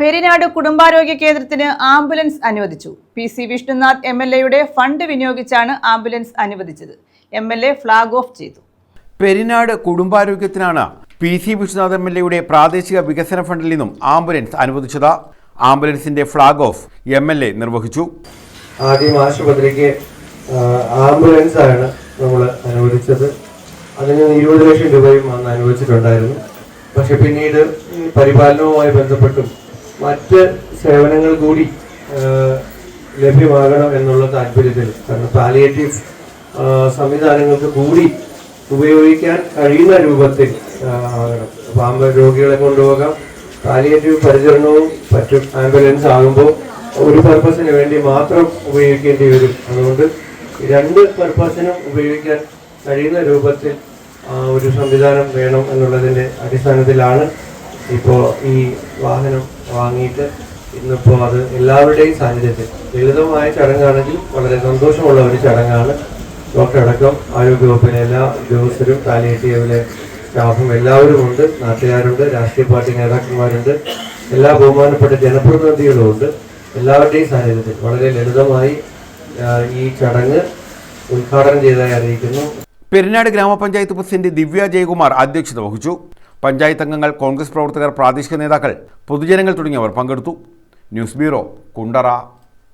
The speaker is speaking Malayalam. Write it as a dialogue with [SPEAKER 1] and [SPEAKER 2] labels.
[SPEAKER 1] പെരിനാട് കുടുംബാരോഗ്യ കേന്ദ്രത്തിന് ആംബുലൻസ് അനുവദിച്ചു. P C Vishnunath M L എയുടെ ഫണ്ട് വിനിയോഗിച്ചാണ് ആംബുലൻസ് അനുവദിച്ചത്. M L A flag off ചെയ്തു.
[SPEAKER 2] Perinad കുടുംബാരോഗ്യത്തിനാണ് P C Vishwanath M L എയുടെ പ്രാദേശിക വികസന ഫണ്ടിൽ നിന്നും ആംബുലൻസ് അനുവദിച്ചത്. ആംബുലൻസിന്റെ flag off M L A നിർവഹിച്ചു.
[SPEAKER 3] ആദ്യം ആശുപത്രിക്ക് ആംബുലൻസ് ആണ് നമ്മൾ അനുവദിച്ചത്. അതിന് ഇരുപത് ലക്ഷം രൂപയും അന്ന് അനുവദിച്ചിട്ടുണ്ടായിരുന്നു. പക്ഷെ പിന്നീട് പരിപാലനവുമായി ബന്ധപ്പെട്ടും മറ്റ് സേവനങ്ങൾ കൂടി ലഭ്യമാകണം എന്നുള്ള താല്പര്യത്തിൽ കാരണം പാലിയേറ്റീവ് സംവിധാനങ്ങൾക്ക് കൂടി ഉപയോഗിക്കാൻ കഴിയുന്ന രൂപത്തിൽ ആകണം. അപ്പോൾ രോഗികളെ കൊണ്ടുപോകാം. പാലിയേറ്റീവ് പരിചരണവും പറ്റും ആംബുലൻസ് ആകുമ്പോൾ ഒരു പർപ്പസിന് വേണ്ടി മാത്രം ഉപയോഗിക്കേണ്ടി വരും. അതുകൊണ്ട് രണ്ട് പർപ്പസിനും ഉപയോഗിക്കാൻ കഴിയുന്ന രൂപത്തിൽ ഒരു സംവിധാനം വേണം എന്നുള്ളതിന്റെ അടിസ്ഥാനത്തിലാണ് ഇപ്പോൾ ഈ വാഹനം വാങ്ങിയിട്ട് ഇന്നിപ്പോൾ അത് എല്ലാവരുടെയും സാന്നിധ്യത്തിൽ. ലളിതമായ ചടങ്ങാണെങ്കിൽ വളരെ സന്തോഷമുള്ള ഒരു ചടങ്ങാണ്. ഡോക്ടർ അടക്കം ആരോഗ്യവകുപ്പിലെ എല്ലാ ഉദ്യോഗസ്ഥരും പാലിയേറ്റീവിലെ സ്റ്റാഫും എല്ലാവരും ഉണ്ട്. നാട്ടുകാരുണ്ട് രാഷ്ട്രീയ പാർട്ടി നേതാക്കന്മാരുണ്ട്. എല്ലാ ബഹുമാനപ്പെട്ട ജനപ്രതിനിധികളും ഉണ്ട്. എല്ലാവരുടെയും സാന്നിധ്യത്തിൽ വളരെ ലളിതമായി ഈ ചടങ്ങ് ഉദ്ഘാടനം ചെയ്തതായി അറിയിക്കുന്നു.
[SPEAKER 2] പെരിനാട് ഗ്രാമപഞ്ചായത്ത് പ്രസിഡന്റ് ദിവ്യ ജയകുമാർ അധ്യക്ഷത വഹിച്ചു. പഞ്ചായത്ത് അംഗങ്ങൾ കോൺഗ്രസ് പ്രവർത്തകർ പ്രാദേശിക നേതാക്കൾ പൊതുജനങ്ങൾ തുടങ്ങിയവർ പങ്കെടുത്തു. News bureau Kundara.